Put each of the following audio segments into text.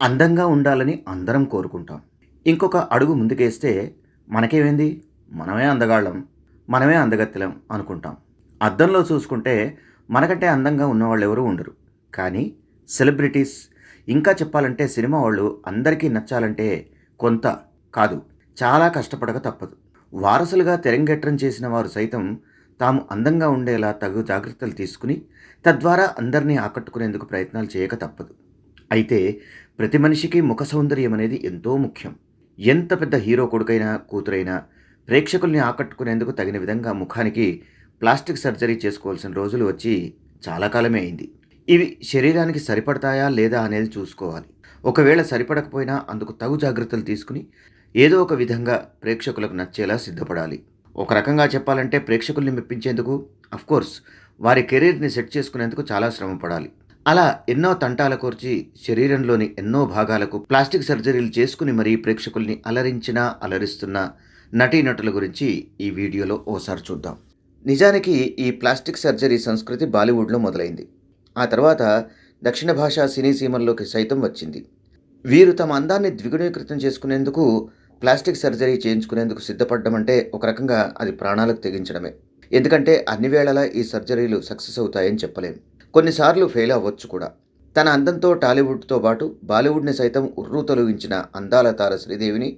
అందంగా ఉండాలని అందరం కోరుకుంటాం. ఇంకొక అడుగు ముందుకేస్తే మనకేమైంది? మనమే అందగాళ్ళం మనమే అందగత్తెలం అనుకుంటాం. అద్దంలో చూసుకుంటే మనకంటే అందంగా ఉన్నవాళ్ళు ఎవరూ ఉండరు. కానీ సెలబ్రిటీస్ ఇంకా చెప్పాలంటే సినిమా వాళ్ళు అందరికీ నచ్చాలంటే కొంత కాదు చాలా కష్టపడక తప్పదు. వారసులుగా తెరంగేట్రం చేసిన వారు సైతం తాము అందంగా ఉండేలా తగు జాగ్రత్తలు తీసుకుని తద్వారా అందరినీ ఆకట్టుకునేందుకు ప్రయత్నాలు చేయక తప్పదు. అయితే ప్రతి మనిషికి ముఖ సౌందర్యం అనేది ఎంతో ముఖ్యం. ఎంత పెద్ద హీరో కొడుకైనా కూతురైనా ప్రేక్షకుల్ని ఆకట్టుకునేందుకు తగిన విధంగా ముఖానికి ప్లాస్టిక్ సర్జరీ చేసుకోవాల్సిన రోజులు వచ్చి చాలా కాలమే అయింది. ఇవి శరీరానికి సరిపడతాయా లేదా అనేది చూసుకోవాలి. ఒకవేళ సరిపడకపోయినా అందుకు తగు జాగ్రత్తలు తీసుకుని ఏదో ఒక విధంగా ప్రేక్షకులకు నచ్చేలా సిద్ధపడాలి. ఒక రకంగా చెప్పాలంటే ప్రేక్షకుల్ని మెప్పించేందుకు అఫ్కోర్స్ వారి కెరీర్ని సెట్ చేసుకునేందుకు చాలా శ్రమ పడాలి అలా ఎన్నో తంటాల కోర్చి శరీరంలోని ఎన్నో భాగాలకు ప్లాస్టిక్ సర్జరీలు చేసుకుని మరీ ప్రేక్షకుల్ని అలరించినా అలరిస్తున్న నటీనటుల గురించి ఈ వీడియోలో ఓసారి చూద్దాం. నిజానికి ఈ ప్లాస్టిక్ సర్జరీ సంస్కృతి బాలీవుడ్లో మొదలైంది. ఆ తర్వాత దక్షిణ భాషా సినీ సీమల్లోకి సైతం వచ్చింది. వీరు తమ అందాన్ని ద్విగుణీకృతం చేసుకునేందుకు ప్లాస్టిక్ సర్జరీ చేయించుకునేందుకు సిద్ధపడడం అంటే ఒక రకంగా అది ప్రాణాలకు తెగించడమే. ఎందుకంటే అన్ని వేళలా ఈ సర్జరీలు సక్సెస్ అవుతాయని చెప్పలేం. కొన్నిసార్లు ఫెయిల్ అవ్వచ్చు కూడా. తన అందంతో టాలీవుడ్తో పాటు బాలీవుడ్ని సైతం ఉర్రూ తొలగించిన అందాల తార శ్రీదేవిని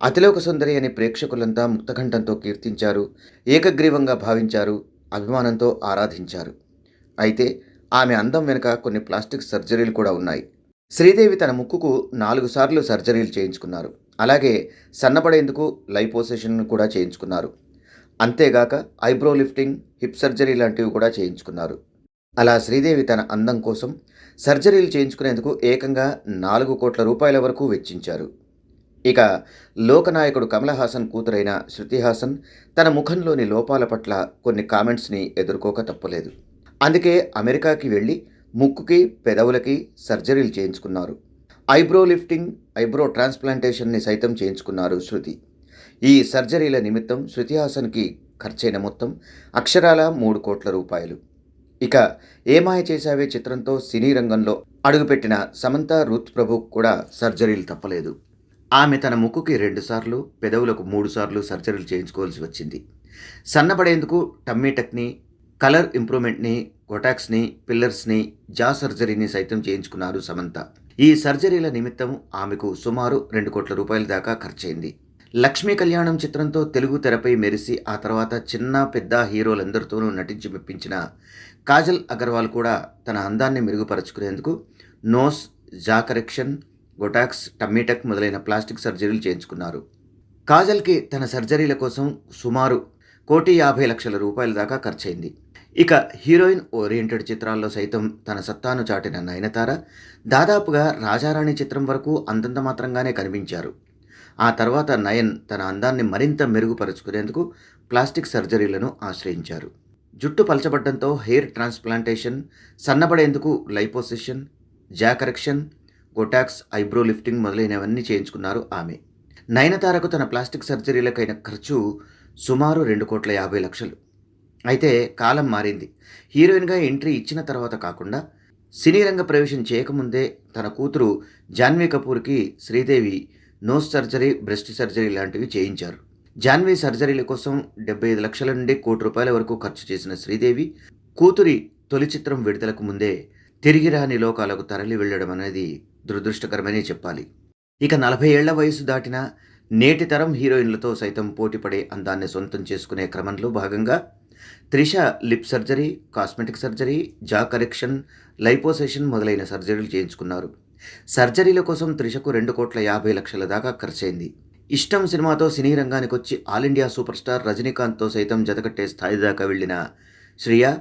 అతిలోక సుందరి అని ప్రేక్షకులంతా ముక్తకంఠంతో కీర్తించారు ఏకగ్రీవంగా భావించారు అభిమానంతో ఆరాధించారు. అయితే ఆమె అందం వెనుక కొన్ని ప్లాస్టిక్ సర్జరీలు కూడా ఉన్నాయి. శ్రీదేవి తన ముక్కుకు నాలుగు సార్లు సర్జరీలు చేయించుకున్నారు. అలాగే సన్నపడేందుకు లైపోసెషన్ కూడా చేయించుకున్నారు. అంతేగాక ఐబ్రో లిఫ్టింగ్ హిప్ సర్జరీ లాంటివి కూడా చేయించుకున్నారు. అలా శ్రీదేవి తన అందం కోసం సర్జరీలు చేయించుకునేందుకు ఏకంగా నాలుగు కోట్ల రూపాయల వరకు వెచ్చించారు. ఇక లోకనాయకుడు కమల్ హాసన్ కూతురైన శృతి హాసన్ తన ముఖంలోని లోపాల పట్ల కొన్ని కామెంట్స్ని ఎదుర్కోక తప్పలేదు. అందుకే అమెరికాకి వెళ్ళి ముక్కుకి పెదవులకి సర్జరీలు చేయించుకున్నారు. ఐబ్రో లిఫ్టింగ్ ఐబ్రో ట్రాన్స్ప్లాంటేషన్ని సైతం చేయించుకున్నారు శృతి. ఈ సర్జరీల నిమిత్తం శృతి హాసన్కి ఖర్చైన మొత్తం అక్షరాల మూడు కోట్ల రూపాయలు. ఇక ఏమాయ చేశావే చిత్రంతో సినీ రంగంలో అడుగుపెట్టిన సమంత రుత్ ప్రభు కూడా సర్జరీలు తప్పలేదు. ఆమె తన ముక్కుకి రెండుసార్లు పెదవులకు మూడుసార్లు సర్జరీలు చేయించుకోవాల్సి వచ్చింది. సన్నబడేందుకు టమ్మీ టెక్ని కలర్ ఇంప్రూవ్మెంట్ని కొటాక్స్ని పిల్లర్స్ని జా సర్జరీని సైతం చేయించుకున్నారు సమంత. ఈ సర్జరీల నిమిత్తం ఆమెకు సుమారు రెండు కోట్ల రూపాయల దాకా ఖర్చయింది. లక్ష్మీ కళ్యాణం చిత్రంతో తెలుగు తెరపై మెరిసి ఆ తర్వాత చిన్న పెద్ద హీరోలందరితోనూ నటించి మెప్పించిన కాజల్ అగర్వాల్ కూడా తన అందాన్ని మెరుగుపరుచుకునేందుకు నోస్ జా కరెక్షన్ గొటాక్స్ టమ్మీటక్ మొదలైన ప్లాస్టిక్ సర్జరీలు చేయించుకున్నారు. కాజల్కి తన సర్జరీల కోసం సుమారు కోటి యాభై లక్షల రూపాయల దాకా ఖర్చయింది. ఇక హీరోయిన్ ఓరియంటెడ్ చిత్రాల్లో సైతం తన సత్తాను చాటిన నయనతార దాదాపుగా రాజారాణి చిత్రం వరకు అంతంత మాత్రంగానే కనిపించారు. ఆ తర్వాత నయన్ తన అందాన్ని మరింత మెరుగుపరుచుకునేందుకు ప్లాస్టిక్ సర్జరీలను ఆశ్రయించారు. జుట్టు పలచబడటంతో hair transplantation సన్నబడేందుకు liposuction jaw correction botox eyebrow lifting మొదలైనవన్నీ చేయించుకున్నారు ఆమె. నయనతారకు తన ప్లాస్టిక్ సర్జరీలకైన ఖర్చు సుమారు రెండు కోట్ల యాభై లక్షలు. అయితే కాలం మారింది. హీరోయిన్గా ఎంట్రీ ఇచ్చిన తర్వాత కాకుండా సినీ రంగ ప్రవేశం చేయకముందే తన కూతురు Janhvi కపూర్కి Sridevi nose surgery breast surgery లాంటివి చేయించారు. జాన్వీ సర్జరీల కోసం డెబ్బై ఐదు లక్షల నుండి కోటి రూపాయల వరకు ఖర్చు చేసిన శ్రీదేవి కూతురి తొలి చిత్రం విడుదలకు ముందే తిరిగి రాని లోకాలకు తరలి వెళ్ళడం అనేది దురదృష్టకరమనే చెప్పాలి. ఇక నలభై ఏళ్ళ వయసు దాటిన నేటి తరం హీరోయిన్లతో సైతం పోటీపడే అందాన్ని సొంతం చేసుకునే క్రమంలో భాగంగా Trisha lip surgery cosmetic surgery jaw correction liposuction మొదలైన సర్జరీలు చేయించుకున్నారు. సర్జరీల కోసం త్రిషకు రెండు కోట్ల యాభై లక్షల దాకా ఖర్చయింది. ఇష్టం సినిమాతో సినీ రంగానికి వచ్చి ఆల్ ఇండియా సూపర్ స్టార్ రజనీకాంత్తో సైతం జతకట్టే స్థాయి దాకా వెళ్ళిన శ్రియ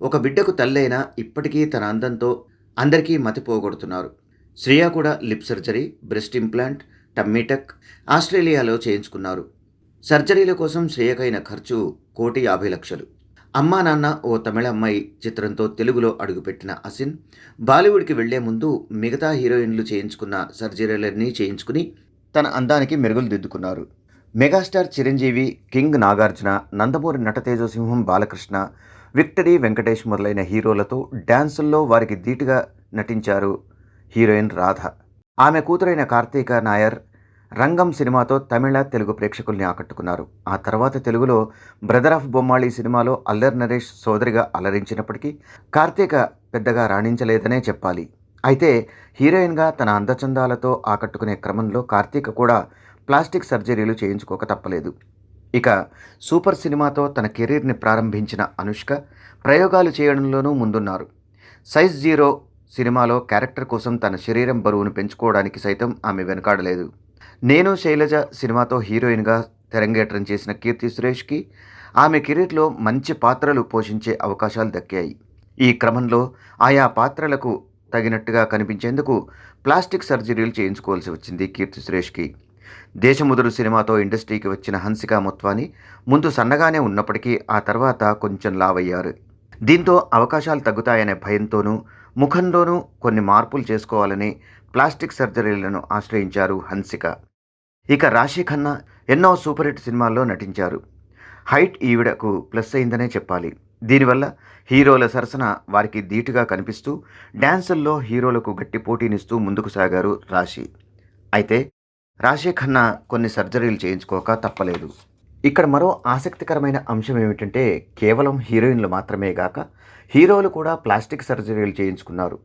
ఒక బిడ్డకు తల్లైనా ఇప్పటికీ తన అందంతో అందరికీ మతిపోగొడుతున్నారు శ్రియ కూడా lip surgery breast implant tummy tuck ఆస్ట్రేలియాలో చేయించుకున్నారు. సర్జరీల కోసం శ్రేయకైన ఖర్చు కోటి యాభై లక్షలు. అమ్మా నాన్న ఓ తమిళ అమ్మాయి చిత్రంతో తెలుగులో అడుగుపెట్టిన అసిన్ బాలీవుడ్కి వెళ్ళే ముందు మిగతా హీరోయిన్లు చేయించుకున్న సర్జరీలన్నీ చేయించుకుని తన అందానికి మెరుగులు దిద్దుకున్నారు. మెగాస్టార్ చిరంజీవి కింగ్ నాగార్జున నందమూరి నటతేజసింహం బాలకృష్ణ విక్టరీ వెంకటేష్ మొదలైన హీరోలతో డ్యాన్సుల్లో వారికి ధీటుగా నటించారు హీరోయిన్ రాధ. ఆమె కూతురైన కార్తీక నాయర్ రంగం సినిమాతో తమిళ తెలుగు ప్రేక్షకుల్ని ఆకట్టుకున్నారు. ఆ తర్వాత తెలుగులో బ్రదర్ ఆఫ్ బొమ్మాళి సినిమాలో అల్లర్ నరేష్ సోదరిగా అలరించినప్పటికీ కార్తీక పెద్దగా రాణించలేదనే చెప్పాలి. అయితే హీరోయిన్గా తన అందచందాలతో ఆకట్టుకునే క్రమంలో కార్తీక కూడా ప్లాస్టిక్ సర్జరీలు చేయించుకోక తప్పలేదు. ఇక సూపర్ సినిమాతో తన కెరీర్ని ప్రారంభించిన అనుష్క ప్రయోగాలు చేయడంలోనూ ముందున్నారు. సైజ్ జీరో సినిమాలో క్యారెక్టర్ కోసం తన శరీరం బరువును పెంచుకోవడానికి సైతం ఆమె వెనకాడలేదు. నేను శైలజ సినిమాతో హీరోయిన్గా తెరంగేట్రం చేసిన కీర్తి సురేష్కి ఆమె కెరీర్లో మంచి పాత్రలు పోషించే అవకాశాలు దక్కాయి. ఈ క్రమంలో ఆయా పాత్రలకు తగినట్టుగా కనిపించేందుకు ప్లాస్టిక్ సర్జరీలు చేయించుకోవాల్సి వచ్చింది కీర్తి సురేష్కి. దేశముదురు సినిమాతో ఇండస్ట్రీకి వచ్చిన హన్సిక మొత్వాని ముందు సన్నగానే ఉన్నప్పటికీ ఆ తర్వాత కొంచెం లావయ్యారు. దీంతో అవకాశాలు తగ్గుతాయనే భయంతోనూ ముఖంలోనూ కొన్ని మార్పులు చేసుకోవాలని ప్లాస్టిక్ సర్జరీలను ఆశ్రయించారు హన్సిక. ఇక రాశి ఖన్నా ఎన్నో సూపర్ హిట్ సినిమాల్లో నటించారు. హైట్ ఈవిడకు ప్లస్ అయిందనే చెప్పాలి. దీనివల్ల హీరోల సరసన వారికి ధీటుగా కనిపిస్తూ డ్యాన్సుల్లో హీరోలకు గట్టి పోటీనిస్తూ ముందుకు సాగారు రాశి. అయితే రాశి ఖన్నా కొన్ని సర్జరీలు చేయించుకోక తప్పలేదు. ఇక్కడ మరో ఆసక్తికరమైన అంశం ఏమిటంటే కేవలం హీరోయిన్లు మాత్రమే గాక హీరోలు కూడా ప్లాస్టిక్ సర్జరీలు చేయించుకున్నారు.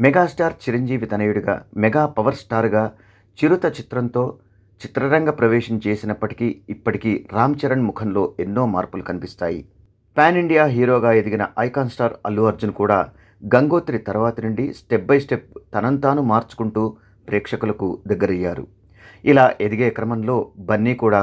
మెగాస్టార్ చిరంజీవి తనయుడిగా మెగా పవర్ స్టార్గా చిరుత చిత్రంతో చిత్రరంగ ప్రవేశం చేసినప్పటికీ ఇప్పటికీ రామ్ చరణ్ ముఖంలో ఎన్నో మార్పులు కనిపిస్తాయి. పాన్ ఇండియా హీరోగా ఎదిగిన ఐకాన్ స్టార్ అల్లు అర్జున్ కూడా గంగోత్రి తర్వాత నుండి స్టెప్ బై స్టెప్ తనంతాను మార్చుకుంటూ ప్రేక్షకులకు దగ్గరయ్యారు. ఇలా ఎదిగే క్రమంలో బన్నీ కూడా